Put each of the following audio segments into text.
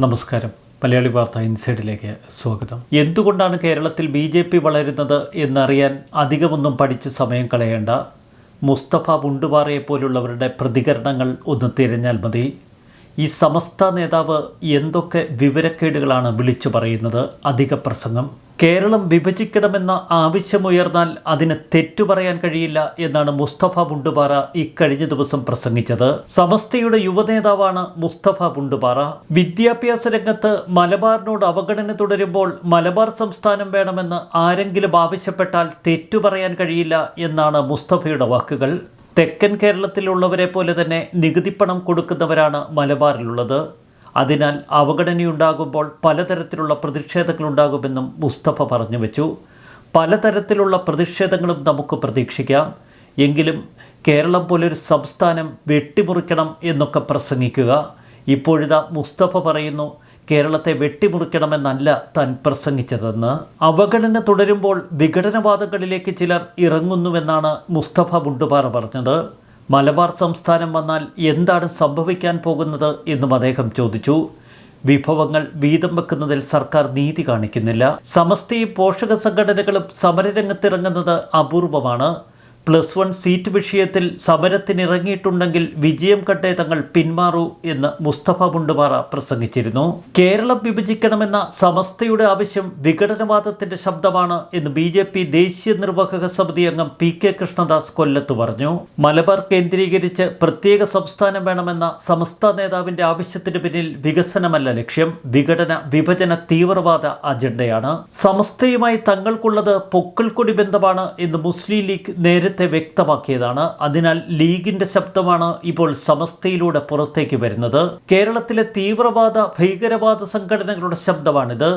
നമസ്കാരം. മലയാളി വാർത്ത ഇൻസൈഡിലേക്ക് സ്വാഗതം. എന്തുകൊണ്ടാണ് കേരളത്തിൽ ബി ജെ പി വളരുന്നത് എന്നറിയാൻ അധികമൊന്നും പഠിച്ച് സമയം കളയേണ്ട? മുസ്തഫ മുണ്ടുപാറയെ പോലുള്ളവരുടെ പ്രതികരണങ്ങൾ ഒന്ന് തിരഞ്ഞാൽ മതി. ഈ സമസ്ത നേതാവ് എന്തൊക്കെ വിവരക്കേടുകളാണ് വിളിച്ചു പറയുന്നത്? അധിക പ്രസംഗം. കേരളം വിഭജിക്കണമെന്ന ആവശ്യമുയർന്നാൽ അതിന് തെറ്റു പറയാൻ കഴിയില്ല എന്നാണ് മുസ്തഫ ബുണ്ടുപാറ ഇക്കഴിഞ്ഞ ദിവസം പ്രസംഗിച്ചത്. സമസ്തയുടെ യുവനേതാവാണ് മുസ്തഫ ബുണ്ടുപാറ വിദ്യാഭ്യാസ രംഗത്ത് മലബാറിനോട് അവഗണന തുടരുമ്പോൾ മലബാർ സംസ്ഥാനം വേണമെന്ന് ആരെങ്കിലും ആവശ്യപ്പെട്ടാൽ തെറ്റു പറയാൻ കഴിയില്ല എന്നാണ് മുസ്തഫയുടെ വാക്കുകൾ. തെക്കൻ കേരളത്തിലുള്ളവരെ പോലെ തന്നെ നികുതിപ്പണം കൊടുക്കുന്നവരാണ് മലബാറിലുള്ളത്. അതിനാൽ അവഗണനയുണ്ടാകുമ്പോൾ പലതരത്തിലുള്ള പ്രതിഷേധങ്ങളുണ്ടാകുമെന്നും മുസ്തഫ പറഞ്ഞു വെച്ചു. പലതരത്തിലുള്ള പ്രതിഷേധങ്ങളും നമുക്ക് പ്രതീക്ഷിക്കാം. എങ്കിലും കേരളം പോലൊരു സംസ്ഥാനം വെട്ടിമുറിക്കണം എന്നൊക്കെ പ്രസംഗിക്കുക. ഇപ്പോഴിതാ മുസ്തഫ പറയുന്നു കേരളത്തെ വെട്ടിമുറിക്കണമെന്നല്ല താൻ പ്രസംഗിച്ചതെന്ന്. അവഗണന തുടരുമ്പോൾ വിഘടനവാദങ്ങളിലേക്ക് ചിലർ ഇറങ്ങുന്നുവെന്നാണ് മുസ്തഫ മുണ്ടുപാറ പറഞ്ഞത്. മലബാർ സംസ്ഥാനം വന്നാൽ എന്താണ് സംഭവിക്കാൻ പോകുന്നത് എന്നും അദ്ദേഹം ചോദിച്ചു. വിഭവങ്ങൾ വീതം വെക്കുന്നതിൽ സർക്കാർ നീതി കാണിക്കുന്നില്ല. സമസ്തയും പോഷക സംഘടനകളും സമരരംഗത്തിറങ്ങുന്നത് അപൂർവമാണ്. പ്ലസ് വൺ സീറ്റ് വിഷയത്തിൽ സമരത്തിനിറങ്ങിയിട്ടുണ്ടെങ്കിൽ വിജയം കട്ടേ തങ്ങൾ പിന്മാറൂ എന്ന് മുസ്തഫ മുണ്ടുപാറ പ്രസംഗിച്ചിരുന്നു. കേരളം വിഭജിക്കണമെന്ന സമസ്തയുടെ ആവശ്യം വിഘടനവാദത്തിന്റെ ശബ്ദമാണ് എന്ന് ബി ജെ പി ദേശീയ നിർവാഹക സമിതി അംഗം പി കെ കൃഷ്ണദാസ് കൊല്ലത്ത് പറഞ്ഞു. മലബാർ കേന്ദ്രീകരിച്ച് പ്രത്യേക സംസ്ഥാനം വേണമെന്ന സമസ്ത നേതാവിന്റെ ആവശ്യത്തിന് പിന്നിൽ വികസനമല്ല ലക്ഷ്യം. വിഘടന വിഭജന തീവ്രവാദ അജണ്ടയാണ്. സമസ്തയുമായി തങ്ങൾക്കുള്ളത് പൊക്കിൾക്കൊടി ബന്ധമാണ് എന്ന് മുസ്ലിം ലീഗ് നേരത്തെ വ്യക്തമാക്കിയതാണ്. അതിനാൽ ലീഗിന്റെ ശബ്ദമാണ് ഇപ്പോൾ സമസ്തയിലൂടെ പുറത്തേക്ക് വരുന്നത്. കേരളത്തിലെ തീവ്രവാദ ഭീകരവാദ സംഘടനകളുടെ ശബ്ദമാണിത്.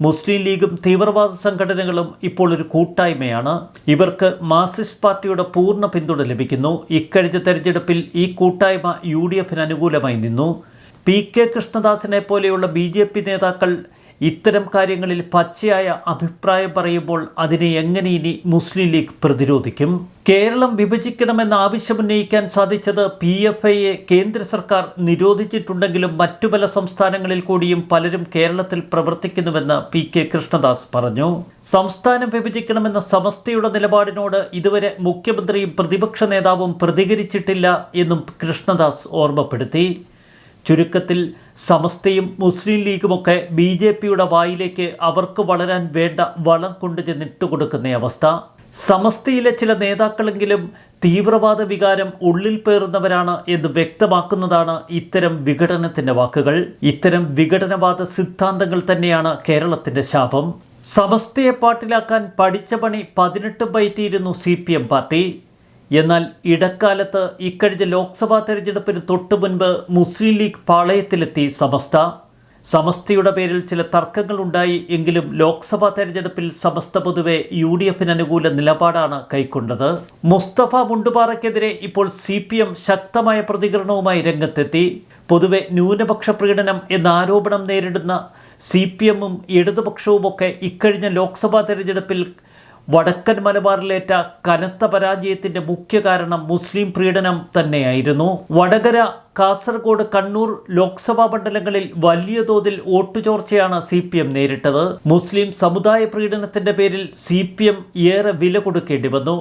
മുസ്ലിം ലീഗും തീവ്രവാദ സംഘടനകളും ഇപ്പോൾ ഒരു കൂട്ടായ്മയാണ്. ഇവർക്ക് മാർസിസ്റ്റ് പാർട്ടിയുടെ പൂർണ പിന്തുണ ലഭിക്കുന്നു. ഇക്കഴിഞ്ഞ തെരഞ്ഞെടുപ്പിൽ ഈ കൂട്ടായ്മ യു ഡി എഫിന് അനുകൂലമായി നിന്നു. പി കെ കൃഷ്ണദാസിനെ പോലെയുള്ള ബി ജെ പി നേതാക്കൾ ഇത്തരം കാര്യങ്ങളിൽ പച്ചയായ അഭിപ്രായം പറയുമ്പോൾ അതിനെ എങ്ങനെ ഇനി മുസ്ലിം ലീഗ് പ്രതിരോധിക്കും? കേരളം വിഭജിക്കണമെന്ന ആവശ്യമുന്നയിക്കാൻ സാധിച്ചത് പി എഫ് ഐയെ കേന്ദ്ര സർക്കാർ നിരോധിച്ചിട്ടുണ്ടെങ്കിലും മറ്റു പല സംസ്ഥാനങ്ങളിൽ കൂടിയും പലരും കേരളത്തിൽ പ്രവർത്തിക്കുന്നുവെന്ന് പി കെ കൃഷ്ണദാസ് പറഞ്ഞു. സംസ്ഥാനം വിഭജിക്കണമെന്ന സമസ്തയുടെ നിലപാടിനോട് ഇതുവരെ മുഖ്യമന്ത്രിയും പ്രതിപക്ഷ നേതാവും പ്രതികരിച്ചിട്ടില്ല എന്നും കൃഷ്ണദാസ് ഓർമ്മപ്പെടുത്തി. ചുരുക്കത്തിൽ സമസ്തയും മുസ്ലിം ലീഗുമൊക്കെ ബി ജെ പിയുടെ വായിലേക്ക് അവർക്ക് വളരാൻ വേണ്ട വളം കൊണ്ടുചെന്നിട്ട് കൊടുക്കുന്ന അവസ്ഥ. സമസ്തയിലെ ചില നേതാക്കളെങ്കിലും തീവ്രവാദ വികാരം ഉള്ളിൽ പേറുന്നവരാണ് എന്ന് വ്യക്തമാക്കുന്നതാണ് ഇത്തരം വിഘടനത്തിന്റെ വാക്കുകൾ. ഇത്തരം വിഘടനവാദ സിദ്ധാന്തങ്ങൾ തന്നെയാണ് കേരളത്തിന്റെ ശാപം. സമസ്തയെ പാട്ടിലാക്കാൻ പഠിച്ച പണി പതിനെട്ട് ബൈറ്റിയിരുന്നു സി പി എം പാർട്ടി. എന്നാൽ ഇടക്കാലത്ത് ഇക്കഴിഞ്ഞ ലോക്സഭാ തെരഞ്ഞെടുപ്പിന് തൊട്ടു മുൻപ് മുസ്ലിം ലീഗ് പാളയത്തിലെത്തി സമസ്ത. സമസ്തയുടെ പേരിൽ ചില തർക്കങ്ങൾ ഉണ്ടായി എങ്കിലും ലോക്സഭാ തെരഞ്ഞെടുപ്പിൽ സമസ്ത പൊതുവെ യു ഡി എഫിന് അനുകൂല നിലപാടാണ് കൈക്കൊണ്ടത്. മുസ്തഫ മുണ്ടുപാറയ്ക്കെതിരെ ഇപ്പോൾ സി പി എം ശക്തമായ പ്രതികരണവുമായി രംഗത്തെത്തി. പൊതുവെ ന്യൂനപക്ഷ പ്രീണനം എന്ന ആരോപണം നേരിടുന്ന സി പി എമ്മും ഇടതുപക്ഷവുമൊക്കെ ഇക്കഴിഞ്ഞ ലോക്സഭാ തെരഞ്ഞെടുപ്പിൽ വടക്കൻ മലബാറിലേറ്റ കനത്ത പരാജയത്തിന്റെ മുഖ്യ കാരണം മുസ്ലിം പ്രീഡനം തന്നെയായിരുന്നു. വടകര കാസർഗോഡ് കണ്ണൂർ ലോക്സഭാ മണ്ഡലങ്ങളിൽ വലിയ തോതിൽ വോട്ടുചോർച്ചയാണ് സി പി എം നേരിട്ടത്. മുസ്ലിം സമുദായ പ്രീണനത്തിന്റെ പേരിൽ സി പി എം ഏറെ വില കൊടുക്കേണ്ടി വന്നു.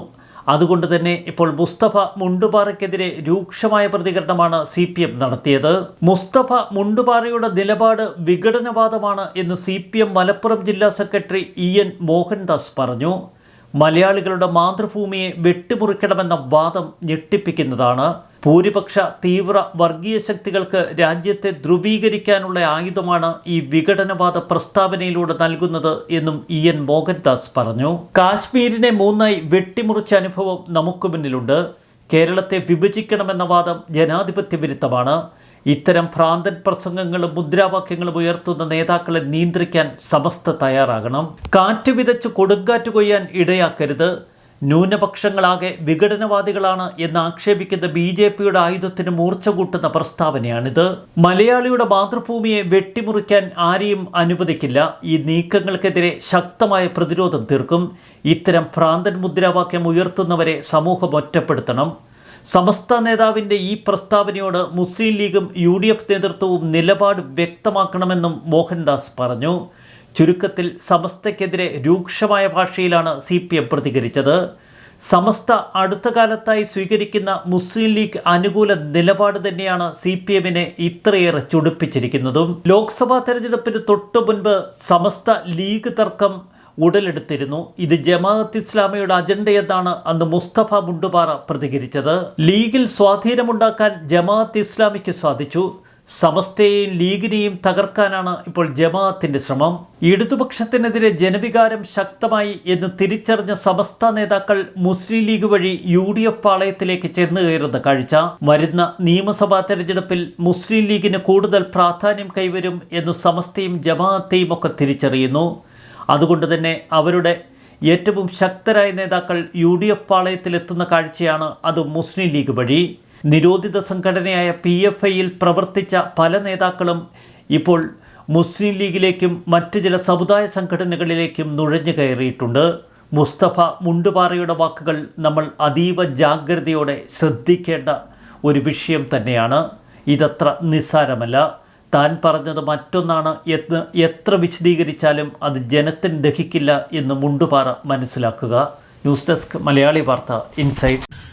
അതുകൊണ്ട് തന്നെ ഇപ്പോൾ മുസ്തഫ മുണ്ടുപാറയ്ക്കെതിരെ രൂക്ഷമായ പ്രതികരണമാണ് സി പി എം നടത്തിയത്. മുസ്തഫ മുണ്ടുപാറയുടെ നിലപാട് വിഘടനവാദമാണ് എന്ന് സി പി എം മലപ്പുറം ജില്ലാ സെക്രട്ടറി ഇ എൻ മോഹൻദാസ് പറഞ്ഞു. മലയാളികളുടെ മാതൃഭൂമിയെ വെട്ടിമുറിക്കണമെന്ന വാദം ഞെട്ടിപ്പിക്കുന്നതാണ്. ഭൂരിപക്ഷ തീവ്ര വർഗീയ ശക്തികൾക്ക് രാജ്യത്തെ ധ്രുവീകരിക്കാനുള്ള ആയുധമാണ് ഈ വിഘടനവാദ പ്രസ്താവനയിലൂടെ നൽകുന്നത് എന്നും ഇ എൻ മോഹൻദാസ് പറഞ്ഞു. കാശ്മീരിനെ മൂന്നായി വെട്ടിമുറിച്ച അനുഭവം നമുക്ക് മുന്നിലുണ്ട്. കേരളത്തെ വിഭജിക്കണമെന്ന വാദം ജനാധിപത്യ വിരുദ്ധമാണ്. ഇത്തരം ഭ്രാന്തൻ പ്രസംഗങ്ങളും മുദ്രാവാക്യങ്ങളും ഉയർത്തുന്ന നേതാക്കളെ നിയന്ത്രിക്കാൻ സമസ്ത തയ്യാറാകണം. കാറ്റ് വിതച്ച് കൊടുങ്കാറ്റ് കൊയ്യാൻ ഇടയാക്കരുത്. ന്യൂനപക്ഷങ്ങളാകെ വിഘടനവാദികളാണ് എന്ന് ആക്ഷേപിക്കുന്ന ബി ജെ പിയുടെ ആയുധത്തിന് മൂർച്ച കൂട്ടുന്ന പ്രസ്താവനയാണിത്. മലയാളിയുടെ മാതൃഭൂമിയെ വെട്ടിമുറിക്കാൻ ആരെയും അനുവദിക്കില്ല. ഈ നീക്കങ്ങൾക്കെതിരെ ശക്തമായ പ്രതിരോധം തീർക്കും. ഇത്തരം ഭ്രാന്തൻ മുദ്രാവാക്യം ഉയർത്തുന്നവരെ സമൂഹം ഒറ്റപ്പെടുത്തണം. സമസ്ത നേതാവിന്റെ ഈ പ്രസ്താവനയോട് മുസ്ലിം ലീഗും യു ഡി എഫ് നേതൃത്വവും നിലപാട് വ്യക്തമാക്കണമെന്നും മോഹൻദാസ് പറഞ്ഞു. ചുരുക്കത്തിൽ സമസ്തയ്ക്കെതിരെ രൂക്ഷമായ ഭാഷയിലാണ് സി പി എം പ്രതികരിച്ചത്. സമസ്ത അടുത്ത കാലത്തായി സ്വീകരിക്കുന്ന മുസ്ലിം ലീഗ് അനുകൂല നിലപാട് തന്നെയാണ് സി പി എമ്മിനെ ഇത്രയേറെ ചുടുപ്പിച്ചിരിക്കുന്നതും. ലോക്സഭാ തെരഞ്ഞെടുപ്പിന് തൊട്ടു മുൻപ് സമസ്ത ലീഗ് തർക്കം ഉടലെടുത്തിരുന്നു. ഇത് ജമാഅത്ത് ഇസ്ലാമിയുടെ അജണ്ടയെന്നാണ് അന്ന് മുസ്തഫ മുണ്ടുപാറ പ്രതികരിച്ചത്. ലീഗിൽ സ്വാധീനമുണ്ടാക്കാൻ ജമാഅത്ത് ഇസ്ലാമിക്ക് സാധിച്ചു. സമസ്തയെയും ലീഗിനെയും തകർക്കാനാണ് ഇപ്പോൾ ജമാഅത്തിന്റെ ശ്രമം. ഇടതുപക്ഷത്തിനെതിരെ ജനവികാരം ശക്തമായി എന്ന് തിരിച്ചറിഞ്ഞ സമസ്ത നേതാക്കൾ മുസ്ലിം ലീഗ് വഴി യു ഡി എഫ് പാളയത്തിലേക്ക് ചെന്നു കയറുന്ന കാഴ്ച. വരുന്ന നിയമസഭാ തെരഞ്ഞെടുപ്പിൽ മുസ്ലിം ലീഗിന് കൂടുതൽ പ്രാധാന്യം കൈവരും എന്ന് സമസ്തയും ജമാഅത്തെയും ഒക്കെ തിരിച്ചറിയുന്നു. അതുകൊണ്ട് തന്നെ അവരുടെ ഏറ്റവും ശക്തരായ നേതാക്കൾ യു ഡി എഫ് പാളയത്തിലെത്തുന്ന കാഴ്ചയാണ് അത് മുസ്ലിം ലീഗ് വഴി. നിരോധിത സംഘടനയായ പി എഫ് ഐയിൽ പ്രവർത്തിച്ച പല നേതാക്കളും ഇപ്പോൾ മുസ്ലിം ലീഗിലേക്കും മറ്റ് ചില സമുദായ സംഘടനകളിലേക്കും നുഴഞ്ഞു കയറിയിട്ടുണ്ട്. മുസ്തഫ മുണ്ടുപാറയുടെ വാക്കുകൾ നമ്മൾ അതീവ ജാഗ്രതയോടെ ശ്രദ്ധിക്കേണ്ട ഒരു വിഷയം തന്നെയാണ്. ഇതത്ര നിസ്സാരമല്ല. താൻ പറഞ്ഞത് മറ്റൊന്നാണ് എന്ന് എത്ര വിശദീകരിച്ചാലും അത് ജനത്തിന് ദഹിക്കില്ല എന്ന് മുണ്ടുപാറ മനസ്സിലാക്കുക. ന്യൂസ് ഡെസ്ക് മലയാളി വാർത്ത ഇൻസൈറ്റ്.